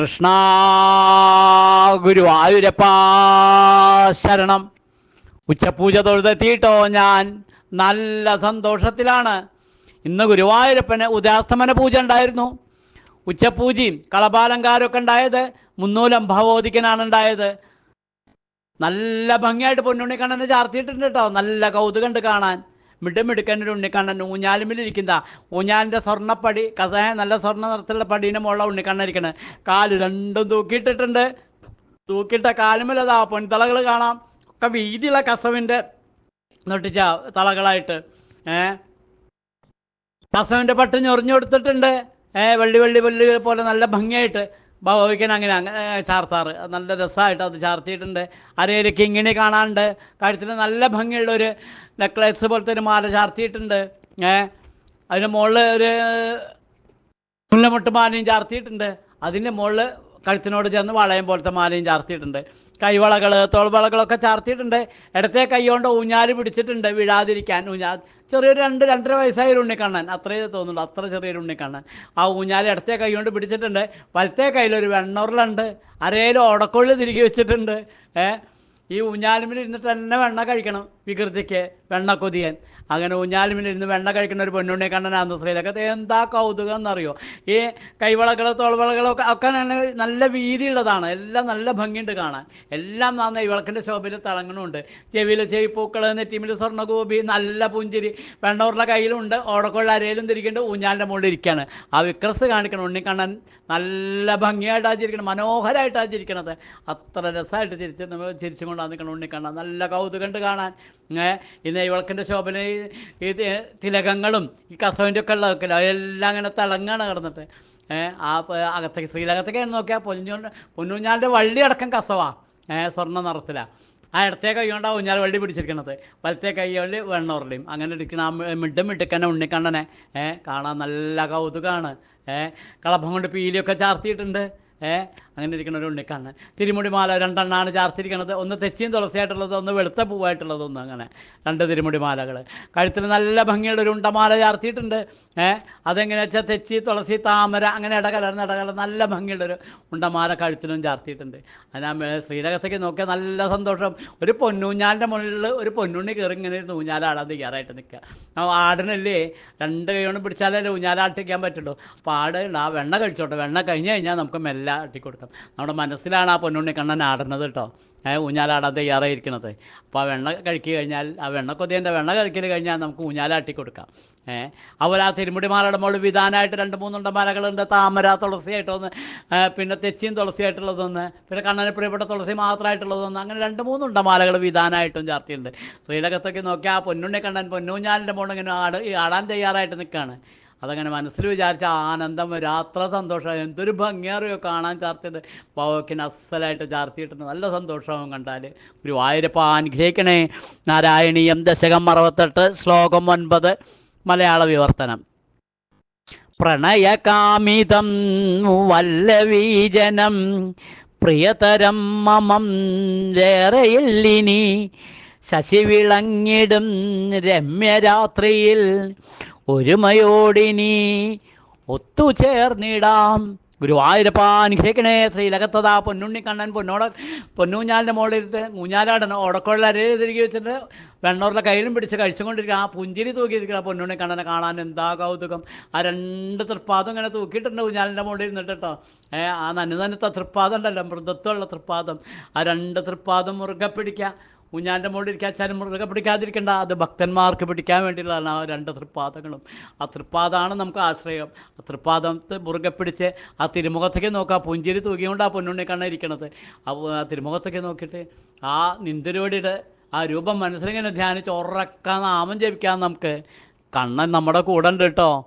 കൃഷ്ണ ഗുരുവായൂരപ്പ ശരണം. ഉച്ചപൂജ തൊഴുതെത്തിയിട്ടോ ഞാൻ. നല്ല സന്തോഷത്തിലാണ്. ഇന്ന് ഗുരുവായൂരപ്പന് ഉദാസ്തമന പൂജ ഉണ്ടായിരുന്നു. ഉച്ചപൂജയും കളപാലങ്കാരമൊക്കെ ഉണ്ടായത് മുന്നൂലം ഭവോദിക്കനാണ് ഉണ്ടായത്. നല്ല ഭംഗിയായിട്ട് പൊന്നുണ്ണിക്കണ്ണനെ ചാർത്തിയിട്ടുണ്ട് കേട്ടോ. നല്ല കൗതുകണ്ട് കാണാൻ. മിടുമിടുക്കന്റെ ഉണ്ണിക്കണ്ണൻ ഊഞ്ഞാലുമിലിരിക്കുന്ന ഊഞ്ഞാലിന്റെ സ്വർണപ്പടി കസായ നല്ല സ്വർണ നിറത്തിലുള്ള പടീന്റെ മുകളിൽ ഉണ്ണിക്കണ്ണൻ ഇരിക്കണേ കാൽ രണ്ടും തൂക്കിയിട്ടിട്ടുണ്ട്. തൂക്കിയിട്ട കാലുമില്ലതാ പൊൻതളകൾ കാണാം. ഒക്കെ വീതിയുള്ള കസവിന്റെ നൊട്ടിച്ച തളകളായിട്ട്. ഏ? കസവിന്റെ പട്ട് ഞൊറിഞ്ഞു കൊടുത്തിട്ടുണ്ട്. ഏ വെള്ളി വെള്ളി വെള്ളി പോലെ നല്ല ഭംഗിയായിട്ട്. ഭഗവതിക്കൻ അങ്ങനെ അങ്ങനെ ചാർത്താറ് നല്ല രസമായിട്ട് അത് ചാർത്തിയിട്ടുണ്ട്. അരയിലേക്ക് ഇങ്ങനെ കാണാനുണ്ട് കഴുത്തിൽ നല്ല ഭംഗിയുള്ള ഒരു നെക്ലേസ് പോലത്തെ ഒരു മാല ചാർത്തിയിട്ടുണ്ട്. ഏ അതിന് മുകളിൽ ഒരു മുല്ലമുട്ട് മാലയും ചാർത്തിയിട്ടുണ്ട്. അതിന്റെ മുകളിൽ കഴുത്തിനോട് ചേർന്ന് വളയം പോലത്തെ മാലയും ചാർത്തിയിട്ടുണ്ട്. കൈവളകൾ തോൾവളകളൊക്കെ ചാർത്തിയിട്ടുണ്ട്. ഇടത്തെ കൈ ഊഞ്ഞാൽ പിടിച്ചിട്ടുണ്ട് വീഴാതിരിക്കാൻ. ഊഞ്ഞാൽ ചെറിയൊരു രണ്ട് രണ്ടര വയസ്സായ ഒരു ഉണ്ണിക്കണ്ണൻ. അത്രയേ തോന്നുള്ളൂ അത്ര ചെറിയൊരു ഉണ്ണിക്കണ്ണൻ. ആ ഊഞ്ഞാൽ ഇടത്തെ കൈ കൊണ്ട് പിടിച്ചിട്ടുണ്ട്. വലത്തെ കയ്യിലൊരു വെണ്ണുരുളുണ്ട്. അരയിൽ ഓടക്കൊള്ളി തിരികെ വെച്ചിട്ടുണ്ട്. ഏ ഈ ഊഞ്ഞാലുമിൽ ഇരുന്നിട്ട് തന്നെ വെണ്ണ കഴിക്കണം. വികൃതിക്ക് വെണ്ണ കൊതിയൻ. അങ്ങനെ ഊഞ്ഞാലുമിൽ ഇരുന്ന് വെണ്ണ കഴിക്കുന്ന ഒരു പൊന്നുണ്ണി കണ്ണനാന്ന് സ്ത്രീയിലൊക്കെ എന്താ കൗതുകം എന്നറിയോ? ഈ കൈവളകളോ തോൾവളകളോ ഒക്കെ നല്ല നല്ല വീതിയുള്ളതാണ്. എല്ലാം നല്ല ഭംഗിയുണ്ട് കാണാൻ. എല്ലാം നന്നായി. വിളക്കിന്റെ ശോഭയിൽ തിളങ്ങണമുണ്ട് ചെവിയിൽ ചെവിപ്പൂക്കൾ നെറ്റിമിൽ സ്വർണഗോപി നല്ല പുഞ്ചിരി. വെണ്ണൂറിന്റെ കയ്യിലുണ്ട്. ഓടക്കൊള്ള അരയിലും തിരിക്കുന്നുണ്ട്. ഊഞ്ഞാലിന്റെ മുകളിൽ ഇരിക്കുകയാണ് ആ വിക്രസ് കാണിക്കണം. ഉണ്ണിക്കണ്ണൻ നല്ല ഭംഗിയായിട്ട് ചിരിക്കണം. മനോഹരമായിട്ട് ചിരിക്കണത്. അത്ര രസമായിട്ട് ചിരിച്ച് നമ്മൾ ചിരിച്ചും കൊണ്ടാണ് നിൽക്കണം ഉണ്ണിക്കണ്ണൻ. നല്ല കൗതുകണ്ട് കാണാൻ. ഇന്ന് ഇവൾക്കിന്റെ ശോഭന ഈ തിലകങ്ങളും ഈ കസവിന്റെ ഒക്കെ ഉള്ളതൊക്കെ അതെല്ലാം അങ്ങനെ തിളങ്ങാണ് കിടന്നിട്ട്. ആ അകത്തേക്ക് ശ്രീലകത്തേക്ക് നോക്കിയാൽ പൊന്നു പൊന്നൂഞ്ഞാലിന്റെ വള്ളി അടക്കം കസവാ. സ്വർണ നിറത്തിലാണ് ആ ഇടത്തേ കൈ കൊണ്ടാണ് ഊഞ്ഞാൽ വള്ളി പിടിച്ചിരിക്കണത്. വലത്തെ കൈ കൊണ്ട് വെണ്ണൂറിലെയും അങ്ങനെ ഇരിക്കുന്ന ആ മിഡും മിടുക്കനെ ഉണ്ണിക്കണ്ണനെ. കാണാൻ നല്ല കൗതുകമാണ് കളഭം കൊണ്ട് പീലിയൊക്കെ ചാർത്തിയിട്ടുണ്ട്. ഏഹ് അങ്ങനെ ഇരിക്കുന്ന ഒരു ഉണ്ണിക്കണ്ണൻ തിരുമുടി മാല രണ്ടെണ്ണമാണ് ചാർത്തിരിക്കണത്. ഒന്ന് തെച്ചിയും തുളസിയായിട്ടുള്ളത് ഒന്ന് വെളുത്ത പൂവായിട്ടുള്ളത് ഒന്ന് അങ്ങനെ രണ്ട് തിരുമുടി മാലകൾ കഴുത്തിൽ നല്ല ഭംഗിയുള്ള ഒരു ഉണ്ടമാല ചാർത്തിയിട്ടുണ്ട്. ഏഹ് അതെങ്ങനെ വെച്ചാൽ തെച്ചി തുളസി താമര അങ്ങനെ ഇടകലർന്ന് ഇടകലർ നല്ല ഭംഗിയുള്ളൊരു ഉണ്ടമാല കഴുത്തിലും ചാർത്തിയിട്ടുണ്ട്. അതിനാ ശ്രീരകത്തേക്ക് നോക്കിയാൽ നല്ല സന്തോഷം. ഒരു പൊന്നൂഞ്ഞാലിന്റെ മുകളിൽ ഒരു പൊന്നുണ്ണി കയറി ഇങ്ങനെ ഇരുന്ന് ഊഞ്ഞാലാടാൻ തയ്യാറായിട്ട് നിൽക്കുക ആ ആടിനല്ലേ രണ്ട് കൈ കൊണ്ട് പിടിച്ചാലേ ഊഞ്ഞാലാട്ടിക്കാൻ പറ്റുള്ളൂ. അപ്പോൾ ആട് ആ വെണ്ണ കഴിച്ചോട്ടെ. വെണ്ണ കഴിഞ്ഞ് കഴിഞ്ഞാൽ നമുക്ക് മെല്ലെ ആട്ടിക്കൊടുക്കാം നമ്മുടെ മനസ്സിലാണ് ആ പൊന്നുണ്ണി കണ്ണൻ ആടുന്നത് കേട്ടോ. ഊഞ്ഞാലാടാൻ തയ്യാറായിരിക്കണത് അപ്പോൾ ആ വെണ്ണ കഴിക്കുക കഴിഞ്ഞാൽ ആ വെണ്ണ കൊതിയന്റെ വെണ്ണ കഴിക്കൽ കഴിഞ്ഞാൽ നമുക്ക് ഊഞ്ഞാലാട്ടി കൊടുക്കാം ഏഹ് അതുപോലെ ആ തിരുമുടി മാലയുടെ മുകളിൽ വിധാനമായിട്ട് രണ്ട് മൂന്നുണ്ട മലകളുണ്ട്. താമര തുളസിയായിട്ടൊന്ന് പിന്നെ തെച്ചിയും തുളസിയായിട്ടുള്ളതൊന്ന് പിന്നെ കണ്ണന് പ്രിയപ്പെട്ട തുളസി മാത്രമായിട്ടുള്ളതൊന്ന് അങ്ങനെ രണ്ട് മൂന്നുണ്ട മാലകൾ വിധാനമായിട്ടും ചാർത്തിയുണ്ട് ശ്രീലകത്തൊക്കെ നോക്കിയാൽ ആ പൊന്നുണ്ണി കണ്ണൻ പൊന്നൂഞ്ഞാലിന്റെ മുകളിൽ ഇങ്ങനെ ആട് ആടാൻ തയ്യാറായിട്ട് നിൽക്കുകയാണ് അതങ്ങനെ മനസ്സിൽ വിചാരിച്ച ആനന്ദം ഒരാത്ര സന്തോഷം. എന്തൊരു ഭംഗിയാറിയോ കാണാൻ ചാർത്തിയത്. പവക്കിന് അസലായിട്ട് ചാർത്തിയിട്ടുണ്ട്. നല്ല സന്തോഷവും കണ്ടാൽ ഒരു വായുരപ്പ അനുഗ്രഹിക്കണേ. നാരായണീയം ദശകം അറുപത്തെട്ട് ശ്ലോകം ഒൻപത് മലയാള വിവർത്തനം. പ്രണയകാമിതം വല്ലവീജനം പ്രിയതരം മമം വേറെയില്ലിനി ശശിവിളങ്ങിടും രമ്യരാത്രിയിൽ. ഒരുമയോടിനി ഒത്തുചേർന്നിടാം. ഗുരുവായൂരപ്പാൻ കേക്കണേ ശ്രീലകത്തതാ പൊന്നുണ്ണി കണ്ണൻ പൊന്നോട പൊന്നൂഞ്ഞാലിന്റെ മുകളിലിട്ട് ഊഞ്ഞാലാടണം. അരയിൽ തിരികെ വെച്ചിട്ട് വെണ്ണൂറിലെ കയ്യിലും പിടിച്ച് കഴിച്ചുകൊണ്ടിരിക്കുക. ആ പുഞ്ചിരി തൂക്കിയിരിക്കുക. പൊന്നുണ്ണി കണ്ണനെ കാണാൻ എന്താ കൗതുകം. ആ രണ്ട് തൃപ്പാദം ഇങ്ങനെ തൂക്കിയിട്ടുണ്ട് ഊഞ്ഞാലിന്റെ മുകളിൽ ഇരുന്നിട്ട് ഏ ആ നനുനനുത്ത തൃപ്പാദം ഉണ്ടല്ലോ. മൃദത്വമുള്ള തൃപ്പാദം. ആ രണ്ട് തൃപ്പാദം മുറുകെ പിടിക്കുക. ഊഞ്ഞാലിന്റെ മുകളിൽ ഇരിക്കാൻ ചാനും മുറുകെ പിടിക്കാതിരിക്കേണ്ട. അത് ഭക്തന്മാർക്ക് പിടിക്കാൻ വേണ്ടിയുള്ളതാണ് ആ രണ്ട് തൃപ്പാദങ്ങളും. ആ തൃപ്പാദമാണ് നമുക്ക് ആശ്രയം. ആ തൃപ്പാദത്തെ മുറുകെ പിടിച്ച് ആ തിരുമുഖത്തേക്ക് നോക്കുക. പുഞ്ചിരി തൂക്കിക്കൊണ്ട് ആ പൊന്നുണ്ണി കണ്ണ ഇരിക്കണത്. ആ തിരുമുഖത്തേക്ക് നോക്കിയിട്ട് ആ നിന്ദരോടിയുടെ ആ രൂപം മനസ്സിലിങ്ങനെ ധ്യാനിച്ച് ഉറക്കാൻ നാമം ജപിക്കാൻ നമുക്ക്. കണ്ണൻ നമ്മുടെ കൂടെ ഉണ്ട് കേട്ടോ.